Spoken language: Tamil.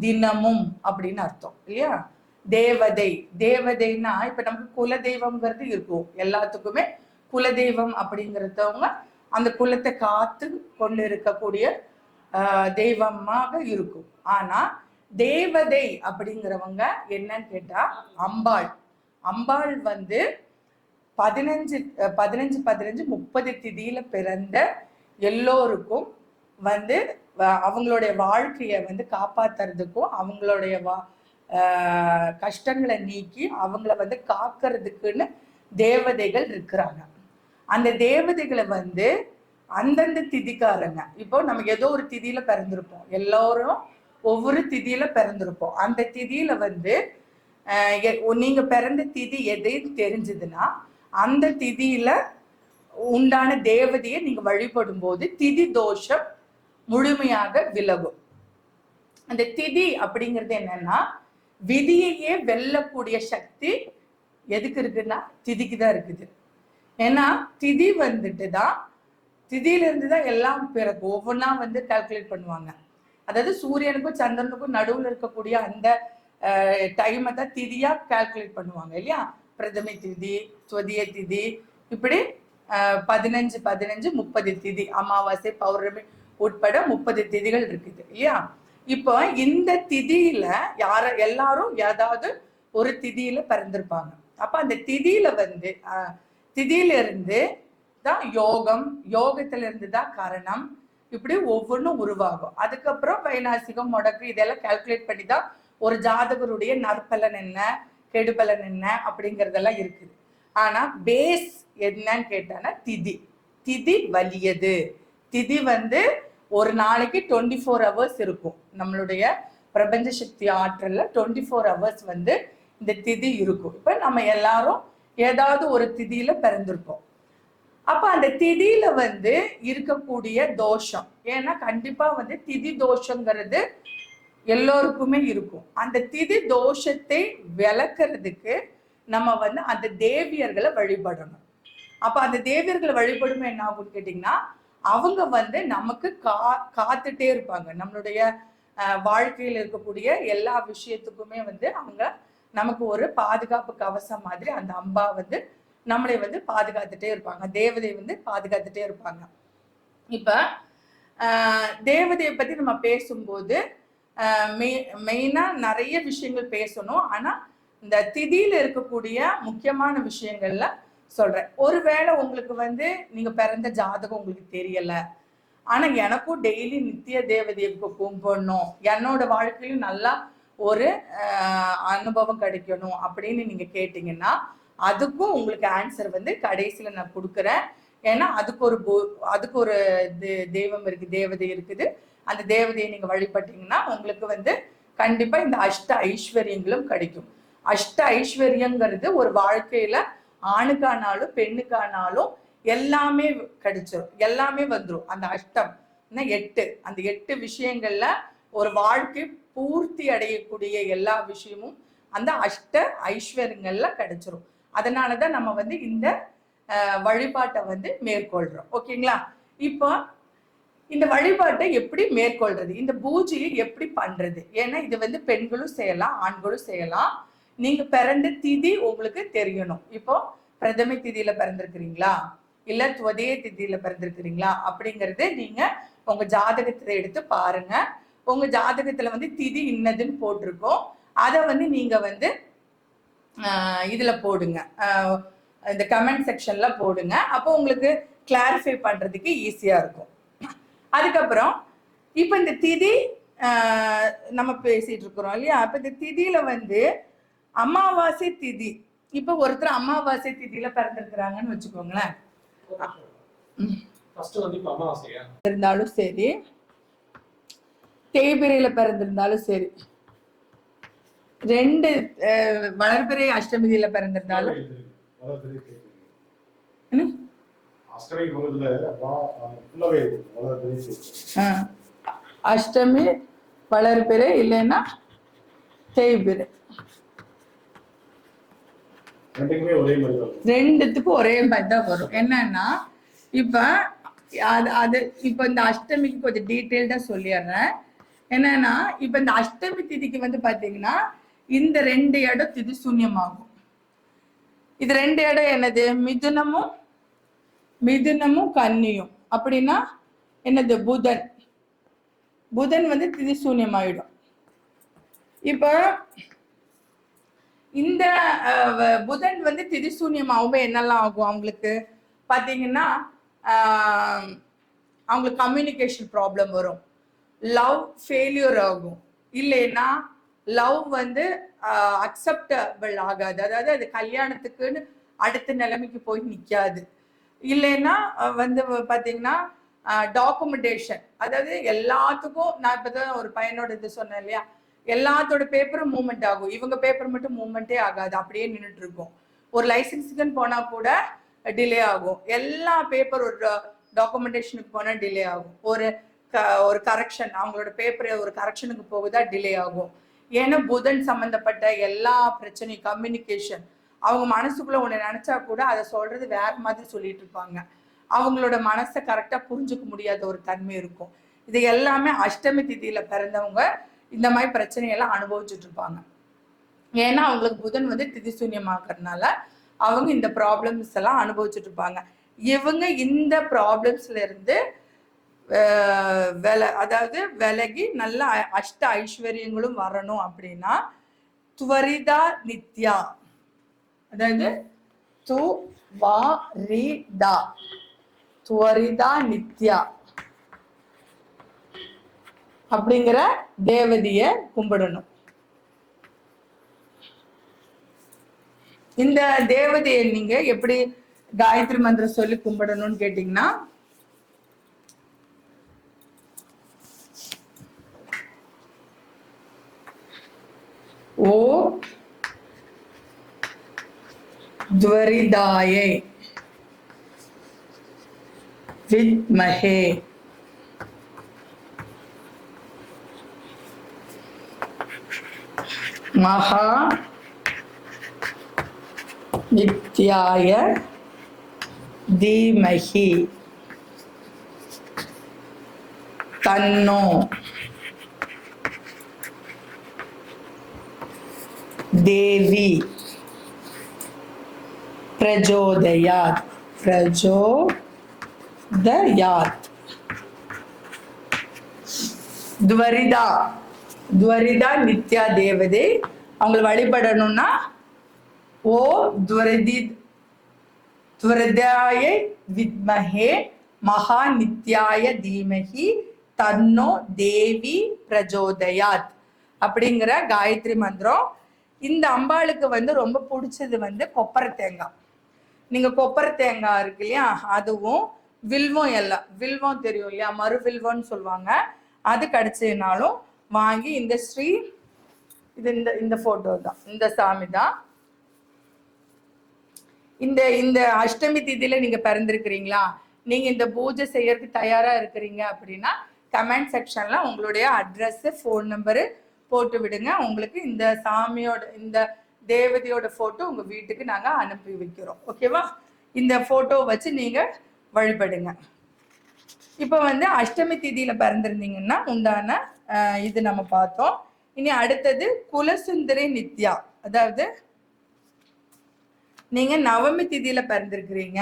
தினமும் அப்படின்னு அர்த்தம் இல்லையா? தேவதை தேவதைன்னா இப்ப நமக்கு குல தெய்வம்ங்கிறது இருக்கும். எல்லாத்துக்குமே குல தெய்வம் அப்படிங்கிறதவங்க அந்த குலத்தை காத்து கொண்டு இருக்கக்கூடிய ஆஹ், தெய்வமாக இருக்கும். ஆனா தேவதை அப்படிங்கிறவங்க என்னன்னு கேட்டா அம்பாள். அம்பாள் வந்து பதினஞ்சு பதினஞ்சு பதினஞ்சு முப்பது திதியில பிறந்த எல்லோருக்கும் வந்து அவங்களுடைய வாழ்க்கையை வந்து காப்பாத்துறதுக்கும் அவங்களுடைய வா கஷ்டங்களை நீக்கி அவங்கள வந்து காக்கிறதுக்குன்னு தேவதைகள் இருக்கிறாங்க. அந்த தேவதைகளை வந்து அந்தந்த திதிக்காரங்க. இப்போ நம்ம ஏதோ ஒரு திதியில பிறந்திருப்போம். எல்லோரும் ஒவ்வொரு திதியில பிறந்திருப்போம். அந்த திதியில வந்து நீங்க பிறந்த திதி எதுன்னு தெரிஞ்சதுன்னா அந்த திதியில உண்டான தேவதையை நீங்க வழிபடும் போது திதி தோஷம் முழுமையாக விலகும். அந்த திதி அப்படிங்கிறது என்னன்னா விதியையே வெல்லக்கூடிய சக்தி எதுக்கு இருக்குன்னா திதிக்கு தான் இருக்குது. ஏன்னா திதி வந்துட்டு தான் திதியிலேருந்து தான் எல்லாம் பிறகு ஒவ்வொன்றா வந்து கால்குலேட் பண்ணுவாங்க. அதாவது சூரியனுக்கும் சந்திரனுக்கும் நடுவில் இருக்கக்கூடிய அந்த டைமை தான் திதியாக கால்குலேட் பண்ணுவாங்க இல்லையா? பிரதமை திதி சுவதிய திதி இப்படி பதினஞ்சு பதினஞ்சு முப்பது திதி. அமாவாசை பௌர்ணமி உட்பட முப்பது திதிகள் இருக்குது இல்லையா? இப்போ இந்த திதியில யார எல்லாரும் ஏதாவது ஒரு திதியில பிறந்திருப்பாங்க. அப்ப அந்த திதியில வந்து திதியில இருந்து தான் யோகம் யோகத்துல இருந்து தான் கரணம் இப்படி ஒவ்வொன்றும் உருவாகும். அதுக்கப்புறம் வைநாசிகம் முடக்கு இதெல்லாம் கால்குலேட் பண்ணி தான் ஒரு ஜாதகருடைய நற்பலன் என்ன கெடுபலன் என்ன அப்படிங்கறதெல்லாம் இருக்குது. ஆனா பேஸ் என்னன்னு கேட்டானா திதி. திதி வலியது. திதி வந்து ஒரு நாளைக்கு டுவெண்ட்டி ஃபோர் ஹவர்ஸ் இருக்கும். நம்மளுடைய பிரபஞ்ச சக்தி ஆற்றலில் டுவெண்ட்டி ஃபோர் ஹவர்ஸ் வந்து இந்த திதி இருக்கும். இப்போ நம்ம எல்லாரும் ஏதாவது ஒரு திதியில பிறந்திருப்போம். அப்போ அந்த திதியில வந்து இருக்கக்கூடிய தோஷம். ஏன்னா கண்டிப்பாக வந்து திதி தோஷங்கிறது எல்லோருக்குமே இருக்கும். அந்த திதி தோஷத்தை விளக்குறதுக்கு நம்ம வந்து அந்த தேவியர்களை வழிபடணும். அப்போ அந்த தேவியர்களை வழிபடுமே என்ன ஆகும்னு கேட்டிங்கன்னா அவங்க வந்து நமக்கு கா காத்துட்டே இருப்பாங்க. நம்மளுடைய வாழ்க்கையில் இருக்கக்கூடிய எல்லா விஷயத்துக்குமே வந்து அவங்க நமக்கு ஒரு பாதுகாப்பு கவசம் மாதிரி அந்த அம்பா வந்து நம்மளை வந்து பாதுகாத்துட்டே இருப்பாங்க. தேவதை வந்து பாதுகாத்துட்டே இருப்பாங்க. இப்ப தேவதையை பத்தி நம்ம பேசும்போது மெயினா நிறைய விஷயங்கள் பேசணும். ஆனா இந்த திதியில இருக்கக்கூடிய முக்கியமான விஷயங்கள்ல சொல்றேன். ஒருவேளை உங்களுக்கு வந்து நீங்க பிறந்த ஜாதகம் உங்களுக்கு தெரியல. ஆனா எனக்கும் டெய்லி நித்திய தேவதையை கும்பிடணும். என்னோட வாழ்க்கையிலும் நல்லா ஒரு அனுபவம் கிடைக்கணும் அப்படின்னு நீங்க கேட்டீங்கன்னா அதுக்கும் உங்களுக்கு ஆன்சர் வந்து கடைசியில நான் கொடுக்குறேன். ஏன்னா அதுக்கு ஒரு அதுக்கு ஒரு தே- தெய்வம் இருக்கு தேவதை இருக்குது. அந்த தேவதையை நீங்க வழிபட்டீங்கன்னா உங்களுக்கு வந்து கண்டிப்பா இந்த அஷ்ட ஐஸ்வர்யங்களும் கிடைக்கும். அஷ்ட ஐஸ்வர்யங்கிறது ஒரு வாழ்க்கையில ஆணுக்கானாலும் பெண்ணுக்கானாலும் எல்லாமே கிடைச்சிரும். எல்லாமே வந்துடும் அந்த அஷ்டம். எட்டு. அந்த எட்டு விஷயங்கள்ல ஒரு வாழ்க்கை பூர்த்தி அடையக்கூடிய எல்லா விஷயமும் அந்த அஷ்ட ஐஸ்வர்யங்கள்ல கிடைச்சிரும். அதனாலதான் நம்ம வந்து இந்த வழிபாட்டை வந்து மேற்கொள்றோம். ஓகேங்களா? இப்போ இந்த வழிபாட்டை எப்படி மேற்கொள்றது? இந்த பூஜையை எப்படி பண்றது? ஏன்னா இது வந்து பெண்களும் செய்யலாம் ஆண்களும் செய்யலாம். நீங்க பிறந்த திதி உங்களுக்கு தெரியணும். இப்போ பிரதம திதியில பிறந்திருக்கிறீங்களா? இல்ல துவதய திதியில பிறந்திருக்கிறீங்களா? அப்படிங்கறது நீங்க உங்க ஜாதகத்தை எடுத்து பாருங்க. உங்க ஜாதகத்துல வந்து திதி இன்னதுன்னு போட்டிருக்கோம். அதை வந்து நீங்க வந்து இதுல போடுங்க. இந்த கமெண்ட் செக்ஷன்ல போடுங்க. அப்போ உங்களுக்கு கிளாரிஃபை பண்றதுக்கு ஈஸியா இருக்கும். அதுக்கப்புறம் இப்போ இந்த திதி நம்ம பேசிட்டு இருக்கிறோம் இல்லையா? அப்ப இந்த திதியில வந்து அமாவாசை திதி. இப்போ ஒருத்தர் அமாவாசை திதியில பிறந்திருக்கிறாங்கன்னு வச்சுக்கோங்களேன். இருந்தாலும் சரி. தேய்பிரையில பிறந்திருந்தாலும் சரி. ரெண்டு வளர்பிறை அஷ்டமிதியில பிறந்திருந்தாலும்? அஷ்டமி வளர்பிறை இல்லைன்னா தேய்பிறை ரெண்டுக்குமே ஒரே மாதிரி தான் இருக்கும். ரெண்டுத்துக்கும் ஒரே மாதிரி தான் வரும். என்னன்னா இப்ப அது அது இப்போ இந்த அஷ்டமிக்கு கொஞ்சம் டீட்டெயில்டா சொல்லிடுறேன். என்னன்னா இப்ப இந்த அஷ்டமி திதிக்கு வந்து பாத்தீங்கன்னா இந்த ரெண்டு இடம் திதி சூன்யமாகும். இது ரெண்டு இடம் என்னது? மிதுனமும் மிதுனமும் கன்னியும். அப்படின்னா என்னது? புதன். புதன் வந்து திதி சூன்யமாயிடும். இப்போ இந்த வ- புதன் வந்து திரிசூன்யம் ஆகும் என்னெல்லாம் ஆகும் அவங்களுக்கு? பார்த்தீங்கன்னா அவங்களுக்கு கம்யூனிகேஷன் ப்ராப்ளம் வரும். லவ் ஃபெயிலியர் ஆகும். இல்லைன்னா லவ் வந்து அக்செப்டபிள் ஆகாது. அதாவது அது கல்யாணத்துக்குன்னு அடுத்த நிலைமைக்கு போய் நிற்காது இல்லைன்னா வந்து பார்த்தீங்கன்னா டாக்குமெண்டேஷன் அதாவது எல்லாத்துக்கும் நான் இப்போ தான் ஒரு பையனோட இது சொன்னேன் இல்லையா? எல்லாத்தோட பேப்பரும் மூவ்மெண்ட் ஆகும். இவங்க பேப்பர் மட்டும் மூவ்மெண்ட்டே ஆகாது. அப்படியே நின்றுட்டு இருக்கும். ஒரு லைசன்ஸுக்குன்னு போனா கூட டிலே ஆகும். எல்லா பேப்பர் ஒரு டாக்குமெண்டேஷனுக்கு போனா டிலே ஆகும். ஒரு க- ஒரு கரெக்ஷன் அவங்களோட பேப்பர் ஒரு கரெக்ஷனுக்கு போகுதா டிலே ஆகும். ஏன்னா புதன் சம்மந்தப்பட்ட எல்லா பிரச்சனையும் கம்யூனிகேஷன் அவங்க மனசுக்குள்ள ஒன்று நினச்சா கூட அதை சொல்றது வேற மாதிரி சொல்லிட்டு இருப்பாங்க. அவங்களோட மனசை கரெக்டாக புரிஞ்சுக்க முடியாத ஒரு தன்மை இருக்கும். இது எல்லாமே அஷ்டமி திதியில பிறந்தவங்க இந்த மாதிரி பிரச்சனையெல்லாம் அனுபவிச்சுட்டு இருப்பாங்க ஏன்னா அவங்களுக்கு புதன் வந்து திதிசூன்யமாக்குறதுனால அவங்க இந்த ப்ராப்ளம்ஸ் எல்லாம் அனுபவிச்சுட்டு இருப்பாங்க இவங்க இந்த ப்ராப்ளம்ஸ்ல இருந்து வில அதாவது விலகி நல்ல அஷ்ட ஐஸ்வர்யங்களும் வரணும் அப்படின்னா துவரிதா நித்யா. அதாவது து வா ரி தா. துவரிதா நித்யா. அப்படிங்கிற தேவதையை கும்பிடணும். இந்த தேவதையை நீங்க எப்படி காயத்ரி மந்திரம் சொல்லி கும்பிடணும்னு கேட்டீங்கன்னா ஓ துவரிதாயை வித்மஹே. மகா நித்யாய தீமஹி தன்னோ தேவி பிரஜோதயாத் பிரஜோதயாத் துவரிதா துவரிதா நித்யா தேவதை. அவங்களை வழிபடணும்னா ஓ துவரதி துவரதாய வித்மஹே மகா நித்யாய தீமகி தன்னோ தேவி பிரஜோதயாத் அப்படிங்கிற காயத்ரி மந்திரம். இந்த அம்பாளுக்கு வந்து ரொம்ப பிடிச்சது வந்து கொப்பரை தேங்காய். நீங்கள் கொப்பரை தேங்காய் இருக்கு இல்லையா அதுவும் வில்வம் எல்லாம் வில்வம் தெரியும் இல்லையா மறு வில்வம்னு சொல்லுவாங்க. அது கிடச்சதுனாலும் வாங்கி இந்த ஸ்ரீ இது இந்த இந்த போட்டோ தான். இந்த சாமி தான். இந்த இந்த அஷ்டமி திதியில நீங்க பிறந்திருக்கிறீங்களா? நீங்க இந்த பூஜை செய்யறதுக்கு தயாரா இருக்கிறீங்க அப்படின்னா கமெண்ட் செக்ஷன்ல உங்களுடைய அட்ரஸ் ஃபோன் நம்பரு போட்டு விடுங்க. உங்களுக்கு இந்த சாமியோட இந்த தேவதையோட போட்டோ உங்க வீட்டுக்கு நாங்க அனுப்பி வைக்கிறோம். ஓகேவா இந்த போட்டோ வச்சு நீங்க வழிபடுங்க. இப்போ வந்து அஷ்டமி திதியில பிறந்திருந்தீங்கன்னா உண்டான இது நம்ம பார்த்தோம். இனி அடுத்தது குலசுந்தரி நித்யா. அதாவது நீங்க நவமி திதியில பிறந்திருக்கிறீங்க.